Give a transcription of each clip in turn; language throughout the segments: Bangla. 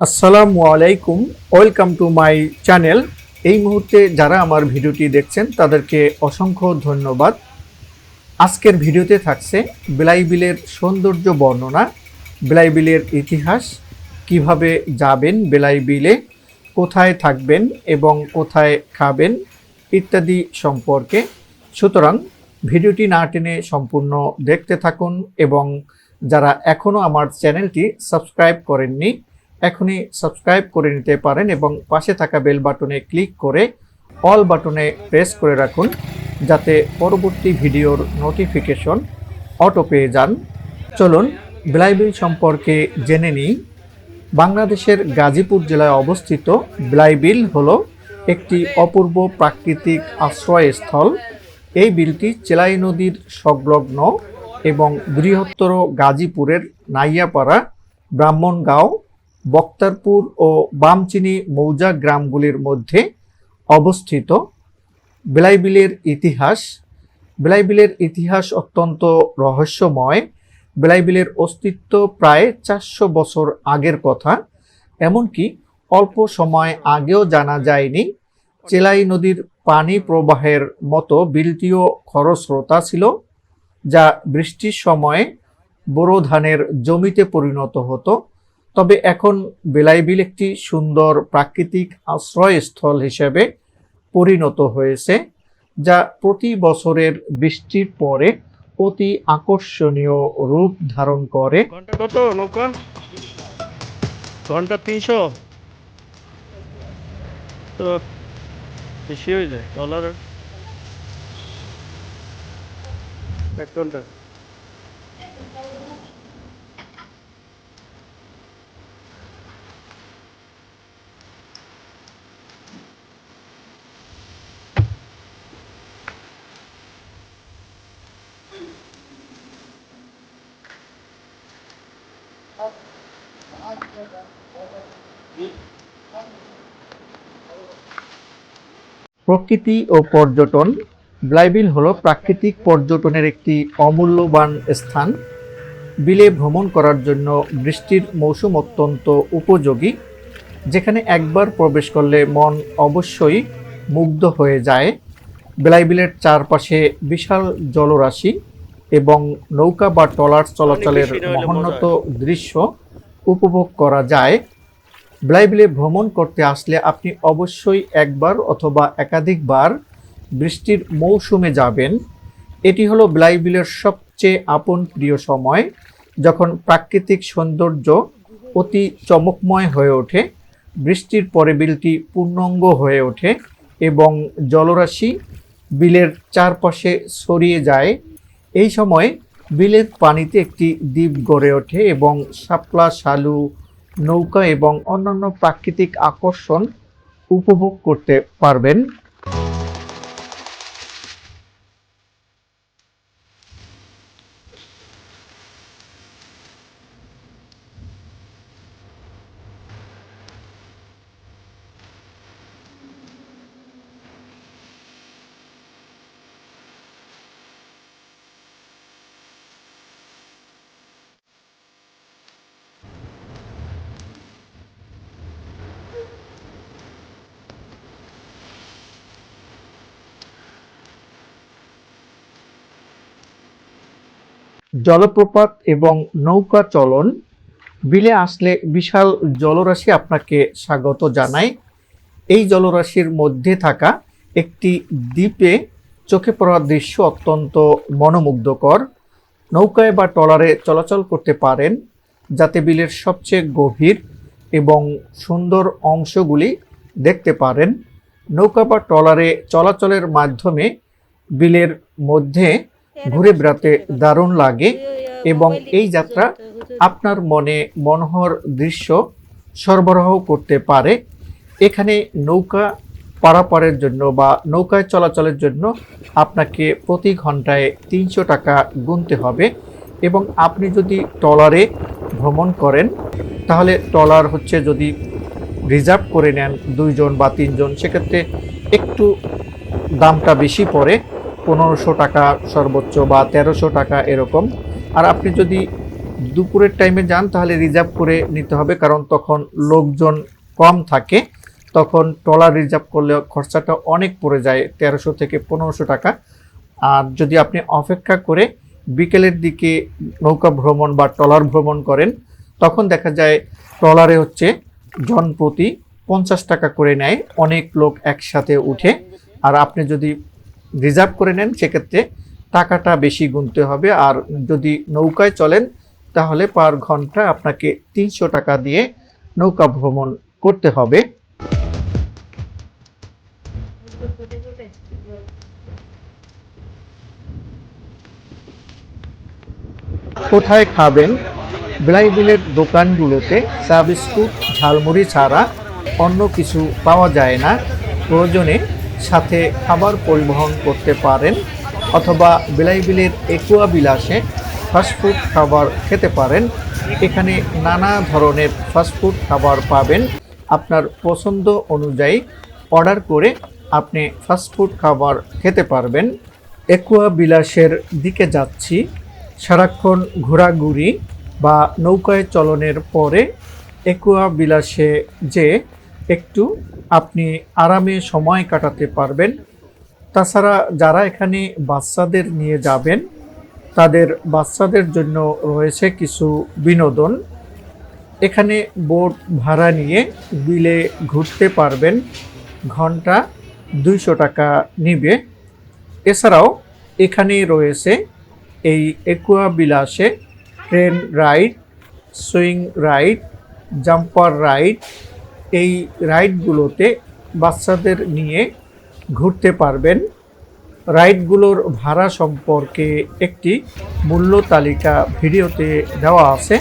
আসসালামু আলাইকুম, ওয়েলকাম টু মাই চ্যানেল। এই মুহূর্তে যারা আমার ভিডিওটি দেখছেন, তাদেরকে অসংখ্য ধন্যবাদ। আজকের ভিডিওতে থাকছে বেলাইবিলের সৌন্দর্য বর্ণনা, বেলাইবিলের ইতিহাস, কীভাবে যাবেন বেলাইবিলে, কোথায় থাকবেন এবং কোথায় খাবেন ইত্যাদি সম্পর্কে। সুতরাং ভিডিওটি না টেনে সম্পূর্ণ দেখতে থাকুন এবং যারা এখনও আমার চ্যানেলটি সাবস্ক্রাইব করেননি এখনই সাবস্ক্রাইব করে নিতে পারেন এবং পাশে থাকা বেল বাটনে ক্লিক করে অল বাটনে প্রেস করে রাখুন যাতে পরবর্তী ভিডিওর নোটিফিকেশন অটো পেয়ে যান। চলুন ব্লাইবিল সম্পর্কে জেনে নিই। বাংলাদেশের গাজীপুর জেলায় অবস্থিত ব্লাইবিল হলো একটি অপূর্ব প্রাকৃতিক আশ্রয়স্থল। এই বিলটি চেলাই নদীর সংলগ্ন এবং বৃহত্তর গাজীপুরের নাইয়াপাড়া, ব্রাহ্মণগাঁও বক্তারপুর ও বামচিনি মৌজা গ্রামগুলির মধ্যে অবস্থিত। বেলাইবিলের ইতিহাস বেলাইবিলের ইতিহাস অত্যন্ত রহস্যময়। বেলাইবিলের অস্তিত্ব প্রায় চারশো বছর আগের কথা, এমনকি অল্প সময় আগেও জানা যায়নি। চেলাই নদীর পানি প্রবাহের মতো বিলটিও খরস্রোতা ছিল, যা বৃষ্টির সময়ে বোরো ধানের জমিতে পরিণত হতো। তবে এখন বেলাইবিল একটি সুন্দর প্রাকৃতিক আশ্রয়স্থল হিসেবে পরিণত হয়েছে, যা প্রতি বছরের বৃষ্টির পরে অতি আকর্ষণীয় রূপ ধারণ করে। ঘণ্টা তিনশো। তো বেশি হয়ে যায় ডলার এক ঘণ্টা। প্রকৃতি ও পর্যটন। ব্লাইবিল হলো প্রাকৃতিক পর্যটনের একটি অমূল্যবান স্থান। বিলে ভ্রমণ করার জন্য বৃষ্টির মৌসুম অত্যন্ত উপযোগী যেখানে একবার প্রবেশ করলে মন অবশ্যই মুগ্ধ হয়ে যায়। বেলাইবিলের চারপাশে বিশাল জলরাশি এবং নৌকা বা ট্রলার চলাচলের মহোন্নত দৃশ্য। উপভোগ করা যায়। ব্লাইবিলে ভ্রমণ করতে আসলে আপনি অবশ্যই একবার অথবা একাধিকবার বৃষ্টির মৌসুমে যাবেন। এটি হলো ব্লাইবিলের সবচেয়ে আপন প্রিয় সময়, যখন প্রাকৃতিক সৌন্দর্য অতি চমকময় হয়ে ওঠে, বৃষ্টির পরে বিলটি পূর্ণাঙ্গ হয়ে ওঠে এবং জলরাশি বিলের চারপাশে ছড়িয়ে যায়। এই সময় বিলের পানিতে একটি দ্বীপ গড়ে ওঠে এবং শাপলা, শালু, নৌকা এবং অন্যান্য প্রাকৃতিক আকর্ষণ উপভোগ করতে পারবেন। জলপ্রপাত এবং নৌকা চলন বিলে আসলে বিশাল জলরাশি আপনাকে স্বাগত জানায় এই জলরাশির মধ্যে থাকা একটি দ্বীপে চোখে পড়ার দৃশ্য অত্যন্ত মনোমুগ্ধকর। নৌকায় বা ট্রলারে চলাচল করতে পারেন, যাতে বিলের সবচেয়ে গভীর এবং সুন্দর অংশগুলি দেখতে পারেন। নৌকা বা ট্রলারে চলাচলের মাধ্যমে বিলের মধ্যে ঘুরে বেড়াতে দারুণ লাগে এবং এই যাত্রা আপনার মনে মনোহর দৃশ্য সরবরাহ করতে পারে। এখানে নৌকা পারাপারের জন্য বা নৌকায় চলাচলের জন্য আপনাকে প্রতি ঘন্টায় তিনশো টাকা গুনতে হবে এবং আপনি যদি ট্রলারে ভ্রমণ করেন, তাহলে ট্রলার হচ্ছে যদি রিজার্ভ করে নেন দুইজন বা তিনজন, সেক্ষেত্রে একটু দামটা বেশি পড়ে। পনেরোশো টাকা সর্বোচ্চ বা তেরোশো টাকা এরকম। আর আপনি যদি দুপুরের টাইমে যান, তাহলে রিজার্ভ করে নিতে হবে, কারণ তখন লোকজন কম থাকে। তখন ট্রলার রিজার্ভ করলে খরচাটা অনেক পড়ে যায়, তেরোশো থেকে পনেরোশো টাকা। আর যদি আপনি অপেক্ষা করে বিকেলের দিকে নৌকা ভ্রমণ বা ট্রলার ভ্রমণ করেন, তখন দেখা যায় ট্রলারে হচ্ছে জনপ্রতি পঞ্চাশ টাকা করে নেয়, অনেক লোক একসাথে উঠে। আর আপনি যদি রিজার্ভ করে নেন, সেক্ষেত্রে টাকাটা বেশি গুনতে হবে। আর যদি নৌকায় চলেন, তাহলে পার ঘণ্টা আপনাকে তিনশো টাকা দিয়ে নৌকা ভ্রমণ করতে হবে। কোথায় খাবেন? ব্লাইবিলের দোকানগুলোতে চা বিস্কুট ঝালমুড়ি ছাড়া অন্য কিছু পাওয়া যায় না। প্রয়োজনে সাথে খাবার পরিবহন করতে পারেন অথবা বিলাইবিলের একুয়া বিলাসে ফাস্টফুড খাবার খেতে পারেন। এখানে নানা ধরনের ফাস্টফুড খাবার পাবেন। আপনার পছন্দ অনুযায়ী অর্ডার করে আপনি ফাস্টফুড খাবার খেতে পারবেন। একুয়া বিলাসের দিকে যাচ্ছি। সারাক্ষণ ঘোরাঘুরি বা নৌকায় চলনের পরে একুয়া বিলাসে যে একটু আপনি আরামে সময় কাটাতে পারবেন। তাছাড়া যারা এখানে বাচ্চাদের নিয়ে যাবেন, তাদের বাচ্চাদের জন্য রয়েছে কিছু বিনোদন। এখানে বোট ভাড়া নিয়ে বিলে ঘুরতে পারবেন। ঘণ্টা দুইশো টাকা নিবে। এছাড়াও এখানে রয়েছে এই aqua বিলাসে train ride, swing ride, jumper ride এই রাইডগুলোতে বাচ্চাদের নিয়ে ঘুরতে পারবেন। রাইডগুলোর ভাড়া সম্পর্কে একটি মূল্য তালিকা ভিডিওতে দেওয়া আছে।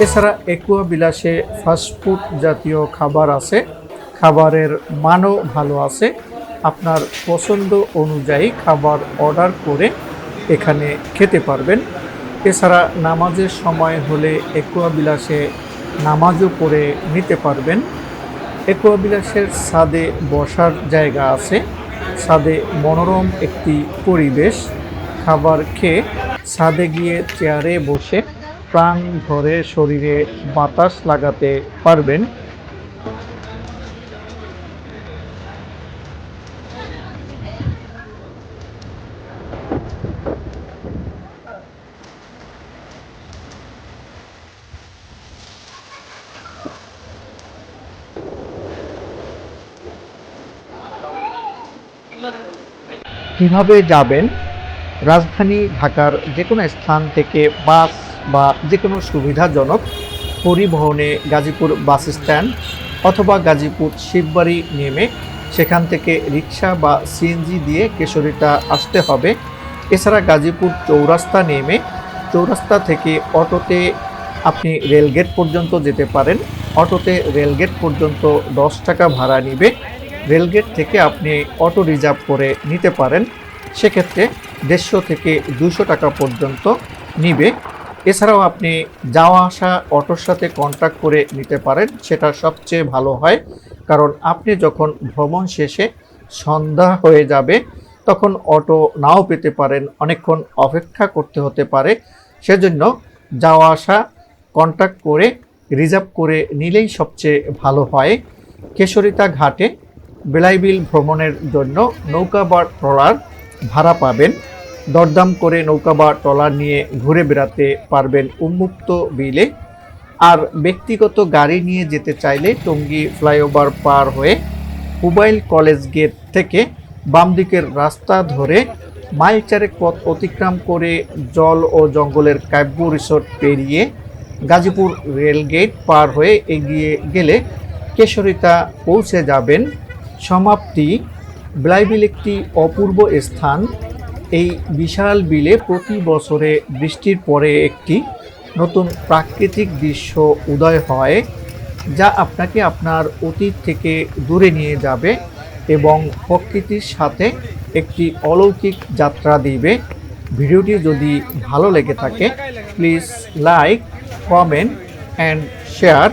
এছাড়া একুয়া বিলাসে ফাস্টফুড জাতীয় খাবার আছে। খাবারের মানও ভালো আছে। আপনার পছন্দ অনুযায়ী খাবার অর্ডার করে এখানে খেতে পারবেন। এছাড়া নামাজের সময় হলে একুয়া বিলাসে নামাজও পড়ে নিতে পারবেন। একুয়া বিলাসের বসার জায়গা আছে। ছাদে মনোরম একটি পরিবেশ। খাবার খেয়ে ছাদে গিয়ে চেয়ারে বসে প্রাণ ধরে শরীরে বাতাস লাগাতে পারবেন। কীভাবে যাবেন? রাজধানী ঢাকার যে কোনো স্থান থেকে বাস বা যে কোনো সুবিধাজনক পরিবহনে গাজীপুর বাস স্ট্যান্ড অথবা গাজীপুর শিববাড়ি নেমে সেখান থেকে রিক্সা বা সিএনজি দিয়ে কেশরীটা আসতে হবে। এছাড়া গাজীপুর চৌরাস্তা নেমে চৌরাস্তা থেকে অটোতে আপনি রেলগেট পর্যন্ত যেতে পারেন। অটোতে রেলগেট পর্যন্ত দশ টাকা ভাড়া নিবে। রেলগেট থেকে আপনি অটো রিজার্ভ করে নিতে পারেন। সেক্ষেত্রে দেড়শো থেকে দুশো টাকা পর্যন্ত নিবে। এছাড়াও আপনি যাওয়া আসা অটোর সাথে কন্ট্যাক্ট করে নিতে পারেন, সেটা সবচেয়ে ভালো হয়। কারণ আপনি যখন ভ্রমণ শেষে সন্ধ্যা হয়ে যাবে, তখন অটো নাও পেতে পারেন, অনেকক্ষণ অপেক্ষা করতে হতে পারে। সেজন্য যাওয়া আসা কন্ট্যাক্ট করে রিজার্ভ করে নিলেই সবচেয়ে ভালো হয়। কেশরিতা ঘাটে বেলাইবিল ভ্রমণের জন্য নৌকা বা ট্রলার ভাড়া পাবেন। দরদাম করে নৌকা বা ট্রলার নিয়ে ঘুরে বেড়াতে পারবেন উন্মুক্ত বিলে। আর ব্যক্তিগত গাড়ি নিয়ে যেতে চাইলে টঙ্গী ফ্লাইওভার পার হয়ে মোবাইল কলেজ গেট থেকে বাম দিকের রাস্তা ধরে মাইল চারেক পথ অতিক্রম করে জল ও জঙ্গলের কাব্য রিসোর্ট পেরিয়ে গাজীপুর রেলগেট পার হয়ে এগিয়ে গেলে কেশরিতা পৌঁছে যাবেন। সমাপ্তি। ব্লাইবিল একটি অপূর্ব স্থান। এই বিশাল বিলে প্রতি বছরে বৃষ্টির পরে একটি নতুন প্রাকৃতিক দৃশ্য উদয় হয়, যা আপনাকে আপনার অতীত থেকে দূরে নিয়ে যাবে এবং প্রকৃতির সাথে একটি অলৌকিক যাত্রা দিবে। ভিডিওটি যদি ভালো লেগে থাকে please like comment and share